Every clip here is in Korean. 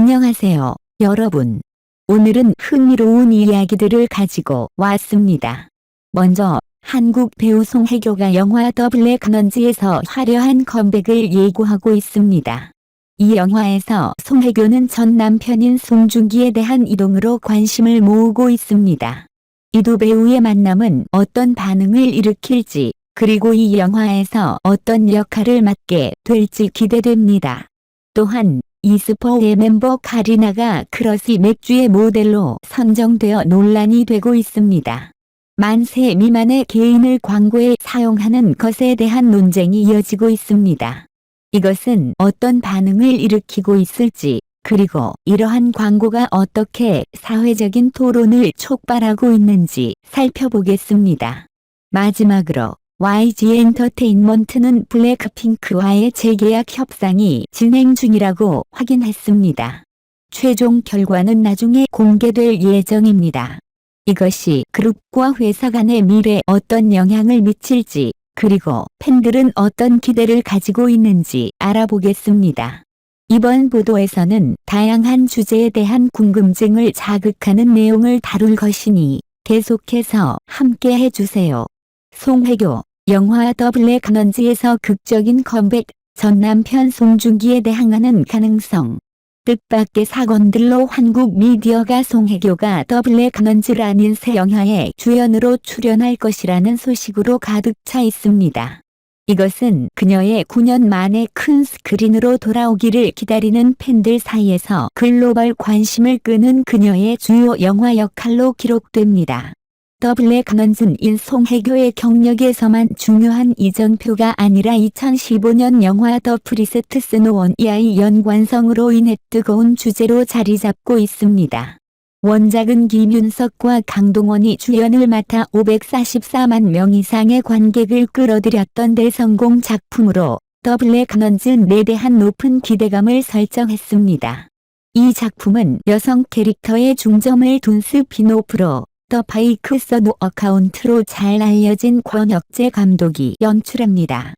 안녕하세요, 여러분. 오늘은 흥미로운 이야기들을 가지고 왔습니다. 먼저 한국 배우 송혜교가 영화 더 블랙 넌지에서 화려한 컴백을 예고하고 있습니다. 이 영화에서 송혜교는 전 남편인 송중기에 대한 이동으로 관심을 모으고 있습니다. 이 두 배우의 만남은 어떤 반응을 일으킬지 그리고 이 영화에서 어떤 역할을 맡게 될지 기대됩니다. 또한 이스퍼의 멤버 카리나가 크러시 맥주의 모델로 선정되어 논란이 되고 있습니다. 만세 미만의 개인을 광고에 사용하는 것에 대한 논쟁이 이어지고 있습니다. 이것은 어떤 반응을 일으키고 있을지, 그리고 이러한 광고가 어떻게 사회적인 토론을 촉발하고 있는지 살펴보겠습니다. 마지막으로 YG 엔터테인먼트는 블랙핑크와의 재계약 협상이 진행 중이라고 확인했습니다. 최종 결과는 나중에 공개될 예정입니다. 이것이 그룹과 회사 간의 미래에 어떤 영향을 미칠지, 그리고 팬들은 어떤 기대를 가지고 있는지 알아보겠습니다. 이번 보도에서는 다양한 주제에 대한 궁금증을 자극하는 내용을 다룰 것이니 계속해서 함께 해주세요. 송혜교, 영화 더 블랙 넌지에서 극적인 컴백, 전 남편 송중기에 대항하는 가능성. 뜻밖의 사건들로 한국 미디어가 송혜교가 더 블랙 넌지라는 새 영화에 주연으로 출연할 것이라는 소식으로 가득 차 있습니다. 이것은 그녀의 9년 만에 큰 스크린으로 돌아오기를 기다리는 팬들 사이에서 글로벌 관심을 끄는 그녀의 주요 영화 역할로 기록됩니다. 더 블랙 넌즈인 송혜교의 경력에서만 중요한 이정표가 아니라 2015년 영화 더 프리세트 스노원 이아이 연관성으로 인해 뜨거운 주제로 자리 잡고 있습니다. 원작은 김윤석과 강동원이 주연을 맡아 544만 명 이상의 관객을 끌어들였던 대성공 작품으로 더 블랙 넌즈에 대한 높은 기대감을 설정했습니다. 이 작품은 여성 캐릭터에 중점을 둔 스피노프로 더 바이크 서브 어카운트로 잘 알려진 권혁재 감독이 연출합니다.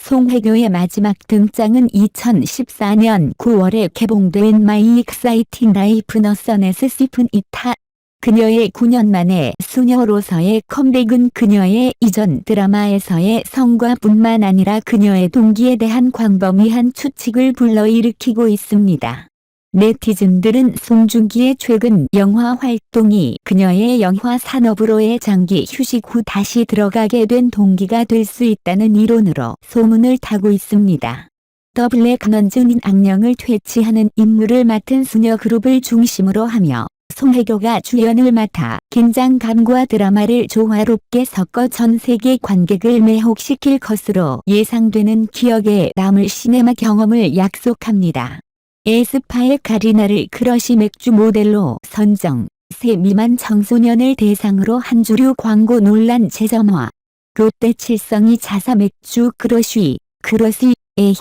송혜교의 마지막 등장은 2014년 9월에 개봉된 마이 익사이팅 라이프 너선에스 시픈 이타. 그녀의 9년 만에 수녀로서의 컴백은 그녀의 이전 드라마에서의 성과뿐만 아니라 그녀의 동기에 대한 광범위한 추측을 불러일으키고 있습니다. 네티즌들은 송중기의 최근 영화 활동이 그녀의 영화 산업으로의 장기 휴식 후 다시 들어가게 된 동기가 될 수 있다는 이론으로 소문을 타고 있습니다. 더 블랙 넌즈는 악령을 퇴치하는 임무를 맡은 수녀 그룹을 중심으로 하며 송혜교가 주연을 맡아 긴장감과 드라마를 조화롭게 섞어 전 세계 관객을 매혹시킬 것으로 예상되는 기억에 남을 시네마 경험을 약속합니다. 에스파의 카리나를 크러시 맥주 모델로 선정, 세 미만 청소년을 대상으로 한 주류 광고 논란 재점화. 롯데 칠성이 자사 맥주 크러쉬, 크러시의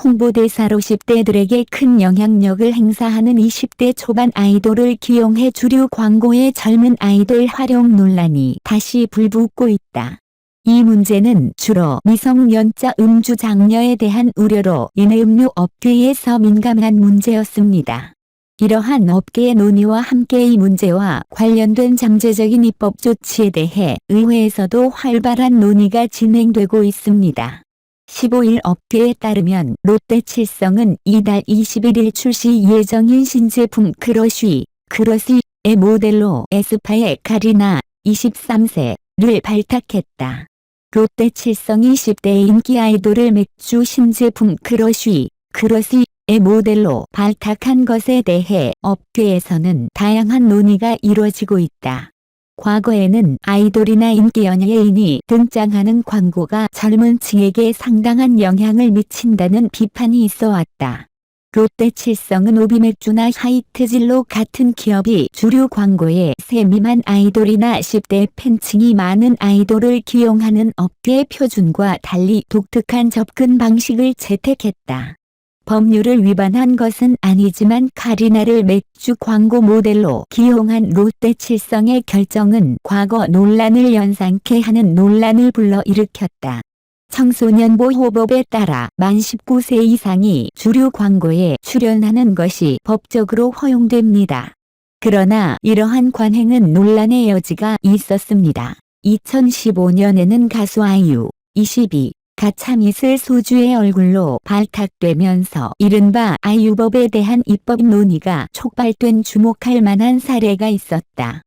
홍보대사로 10대들에게 큰 영향력을 행사하는 20대 초반 아이돌을 기용해 주류 광고의 젊은 아이돌 활용 논란이 다시 불붙고 있다. 이 문제는 주로 미성년자 음주 장려에 대한 우려로 인해 음료 업계에서 민감한 문제였습니다. 이러한 업계의 논의와 함께 이 문제와 관련된 잠재적인 입법 조치에 대해 의회에서도 활발한 논의가 진행되고 있습니다. 15일 업계에 따르면 롯데칠성은 이달 21일 출시 예정인 신제품 크러쉬, 크러쉬의 모델로 에스파의 카리나 23세를 발탁했다. 롯데 칠성이 10대 인기 아이돌을 맥주 신제품 크러쉬, 크러쉬의 모델로 발탁한 것에 대해 업계에서는 다양한 논의가 이루어지고 있다. 과거에는 아이돌이나 인기 연예인이 등장하는 광고가 젊은 층에게 상당한 영향을 미친다는 비판이 있어 왔다. 롯데 칠성은 오비맥주나 하이트질로 같은 기업이 주류 광고에 세 미만 아이돌이나 10대 팬층이 많은 아이돌을 기용하는 업계 표준과 달리 독특한 접근 방식을 채택했다. 법률을 위반한 것은 아니지만 카리나를 맥주 광고 모델로 기용한 롯데 칠성의 결정은 과거 논란을 연상케 하는 논란을 불러일으켰다. 청소년 보호법에 따라 만 19세 이상이 주류 광고에 출연하는 것이 법적으로 허용됩니다. 그러나 이러한 관행은 논란의 여지가 있었습니다. 2015년에는 가수 아이유 22 가참잇을 소주의 얼굴로 발탁되면서 이른바 아이유법에 대한 입법 논의가 촉발된 주목할 만한 사례가 있었다.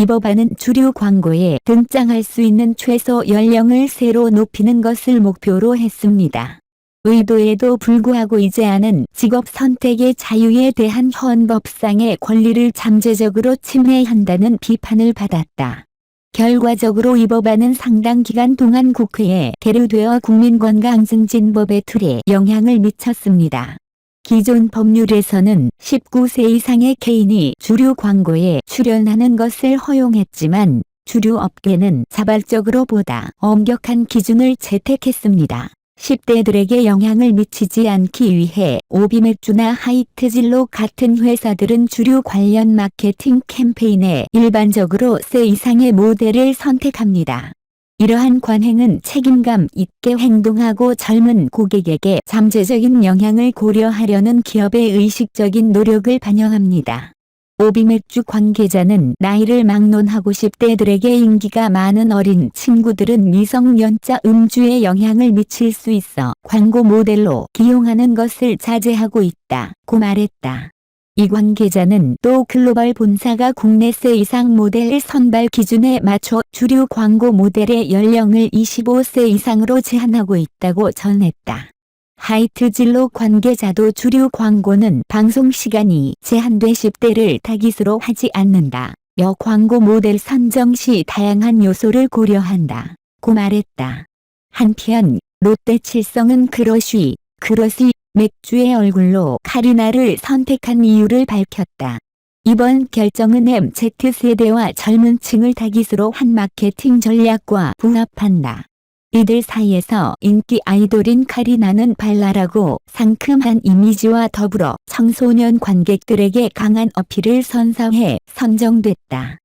이 법안은 주류 광고에 등장할 수 있는 최소 연령을 새로 높이는 것을 목표로 했습니다. 의도에도 불구하고 이제아는 직업 선택의 자유에 대한 헌법상의 권리를 잠재적으로 침해한다는 비판을 받았다. 결과적으로 이 법안은 상당 기간 동안 국회에 계류되어 국민건강 증진법의 틀에 영향을 미쳤습니다. 기존 법률에서는 19세 이상의 개인이 주류 광고에 출연하는 것을 허용했지만 주류 업계는 자발적으로 보다 엄격한 기준을 채택했습니다. 10대들에게 영향을 미치지 않기 위해 오비맥주나 하이트질로 같은 회사들은 주류 관련 마케팅 캠페인에 일반적으로 세 이상의 모델을 선택합니다. 이러한 관행은 책임감 있게 행동하고 젊은 고객에게 잠재적인 영향을 고려하려는 기업의 의식적인 노력을 반영합니다. 오비맥주 관계자는 나이를 막론하고 10대들에게 인기가 많은 어린 친구들은 미성년자 음주에 영향을 미칠 수 있어 광고 모델로 기용하는 것을 자제하고 있다 고 말했다. 이 관계자는 또 글로벌 본사가 국내 세 이상 모델 선발 기준에 맞춰 주류 광고 모델의 연령을 25세 이상으로 제한하고 있다고 전했다. 하이트진로 관계자도 주류 광고는 방송 시간이 제한돼 10대를 타깃으로 하지 않는다. 여 광고 모델 선정 시 다양한 요소를 고려한다. 고 말했다. 한편 롯데 칠성은 그러쉬, 그러시 맥주의 얼굴로 카리나를 선택한 이유를 밝혔다. 이번 결정은 MZ세대와 젊은 층을 타깃으로 한 마케팅 전략과 부합한다. 이들 사이에서 인기 아이돌인 카리나는 발랄하고 상큼한 이미지와 더불어 청소년 관객들에게 강한 어필을 선사해 선정됐다.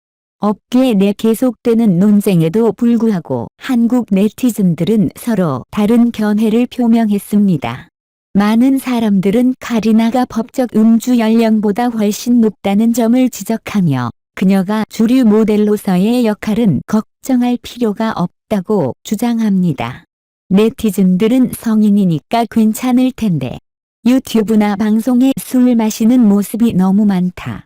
업계 내 계속되는 논쟁에도 불구하고 한국 네티즌들은 서로 다른 견해를 표명했습니다. 많은 사람들은 카리나가 법적 음주 연령보다 훨씬 높다는 점을 지적하며 그녀가 주류 모델로서의 역할은 걱정할 필요가 없다고 주장합니다. 네티즌들은 성인이니까 괜찮을 텐데 유튜브나 방송에 술 마시는 모습이 너무 많다.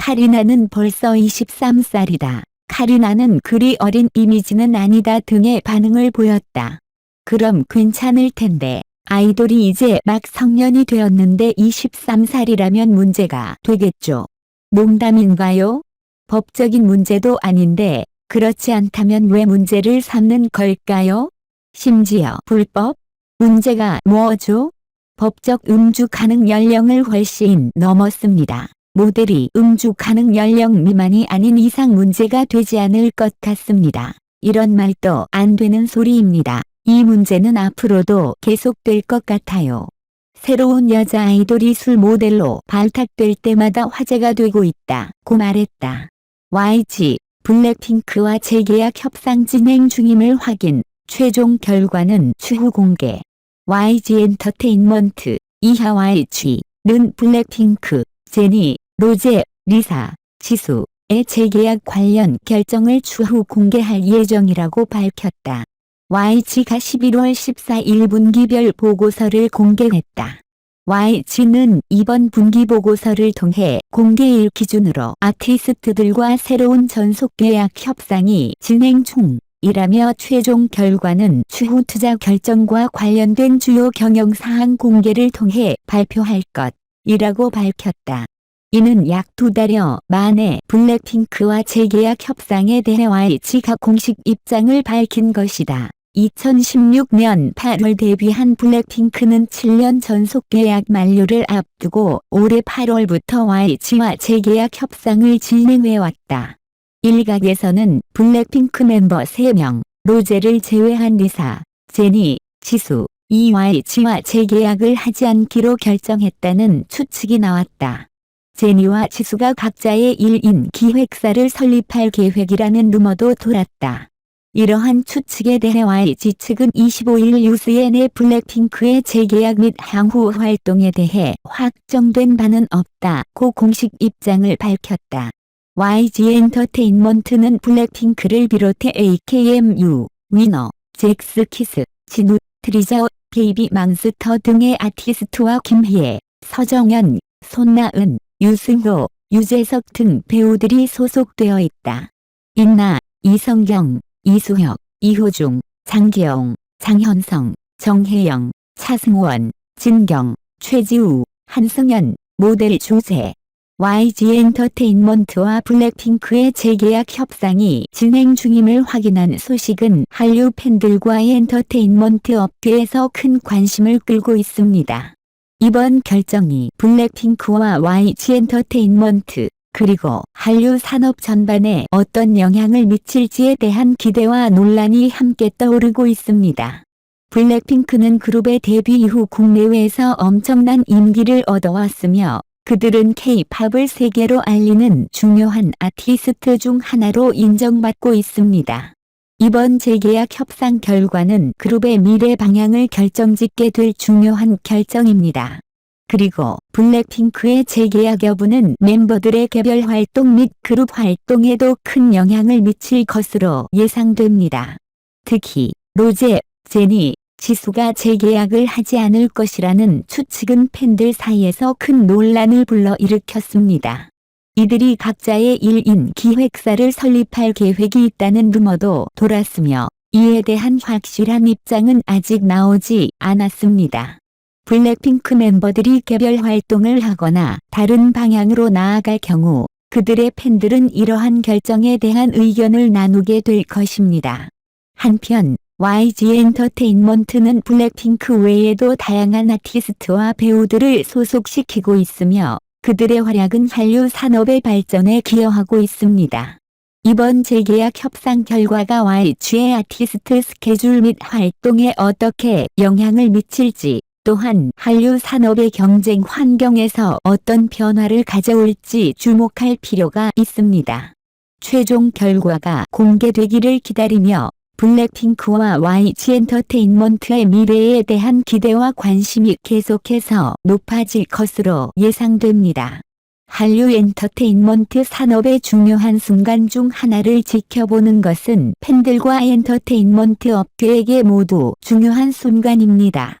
카리나는 벌써 23살이다. 카리나는 그리 어린 이미지는 아니다 등의 반응을 보였다. 그럼 괜찮을 텐데 아이돌이 이제 막 성년이 되었는데 23살이라면 문제가 되겠죠. 농담인가요? 법적인 문제도 아닌데 그렇지 않다면 왜 문제를 삼는 걸까요? 심지어 불법? 문제가 뭐죠? 법적 음주 가능 연령을 훨씬 넘었습니다. 모델이 음주 가능 연령 미만이 아닌 이상 문제가 되지 않을 것 같습니다. 이런 말도 안 되는 소리입니다. 이 문제는 앞으로도 계속될 것 같아요. 새로운 여자 아이돌이 술 모델로 발탁될 때마다 화제가 되고 있다 고 말했다. YG, 블랙핑크와 재계약 협상 진행 중임을 확인, 최종 결과는 추후 공개. YG 엔터테인먼트, 이하 YG는 블랙핑크, 제니, 로제, 리사, 지수의 재계약 관련 결정을 추후 공개할 예정이라고 밝혔다. YG가 11월 14일 분기별 보고서를 공개했다. YG는 이번 분기 보고서를 통해 공개일 기준으로 아티스트들과 새로운 전속 계약 협상이 진행 중 이라며 최종 결과는 추후 투자 결정과 관련된 주요 경영 사항 공개를 통해 발표할 것 이라고 밝혔다. 이는 약 두 달여 만에 블랙핑크와 재계약 협상에 대해 YG가 공식 입장을 밝힌 것이다. 2016년 8월 데뷔한 블랙핑크는 7년 전속 계약 만료를 앞두고 올해 8월부터 YG와 재계약 협상을 진행해왔다. 일각에서는 블랙핑크 멤버 3명, 로제를 제외한 리사, 제니, 지수, EYG와 재계약을 하지 않기로 결정했다는 추측이 나왔다. 제니와 지수가 각자의 1인 기획사를 설립할 계획이라는 루머도 돌았다. 이러한 추측에 대해 YG 측은 25일 뉴스엔의 블랙핑크의 재계약 및 향후 활동에 대해 확정된 바는 없다고 공식 입장을 밝혔다. YG 엔터테인먼트는 블랙핑크를 비롯해 AKMU, 위너, 잭스키스, 진우, 트리저, 베이비 망스터 등의 아티스트와 김희애, 서정연, 손나은, 유승호, 유재석 등 배우들이 소속되어 있다. 인나, 이성경, 이수혁, 이호중, 장기영, 장현성, 정혜영, 차승원, 진경, 최지우, 한승연, 모델 조세. YG 엔터테인먼트와 블랙핑크의 재계약 협상이 진행 중임을 확인한 소식은 한류 팬들과 엔터테인먼트 업계에서 큰 관심을 끌고 있습니다. 이번 결정이 블랙핑크와 YG 엔터테인먼트 그리고 한류 산업 전반에 어떤 영향을 미칠지에 대한 기대와 논란이 함께 떠오르고 있습니다. 블랙핑크는 그룹의 데뷔 이후 국내외에서 엄청난 인기를 얻어왔으며 그들은 K-팝을 세계로 알리는 중요한 아티스트 중 하나로 인정받고 있습니다. 이번 재계약 협상 결과는 그룹의 미래 방향을 결정짓게 될 중요한 결정입니다. 그리고 블랙핑크의 재계약 여부는 멤버들의 개별 활동 및 그룹 활동에도 큰 영향을 미칠 것으로 예상됩니다. 특히 로제, 제니, 지수가 재계약을 하지 않을 것이라는 추측은 팬들 사이에서 큰 논란을 불러일으켰습니다. 이들이 각자의 1인 기획사를 설립할 계획이 있다는 루머도 돌았으며 이에 대한 확실한 입장은 아직 나오지 않았습니다. 블랙핑크 멤버들이 개별 활동을 하거나 다른 방향으로 나아갈 경우 그들의 팬들은 이러한 결정에 대한 의견을 나누게 될 것입니다. 한편 YG 엔터테인먼트는 블랙핑크 외에도 다양한 아티스트와 배우들을 소속시키고 있으며 그들의 활약은 한류 산업의 발전에 기여하고 있습니다. 이번 재계약 협상 결과가 YG의 아티스트 스케줄 및 활동에 어떻게 영향을 미칠지 또한 한류 산업의 경쟁 환경에서 어떤 변화를 가져올지 주목할 필요가 있습니다. 최종 결과가 공개되기를 기다리며 블랙핑크와 YG 엔터테인먼트의 미래에 대한 기대와 관심이 계속해서 높아질 것으로 예상됩니다. 한류 엔터테인먼트 산업의 중요한 순간 중 하나를 지켜보는 것은 팬들과 엔터테인먼트 업계에게 모두 중요한 순간입니다.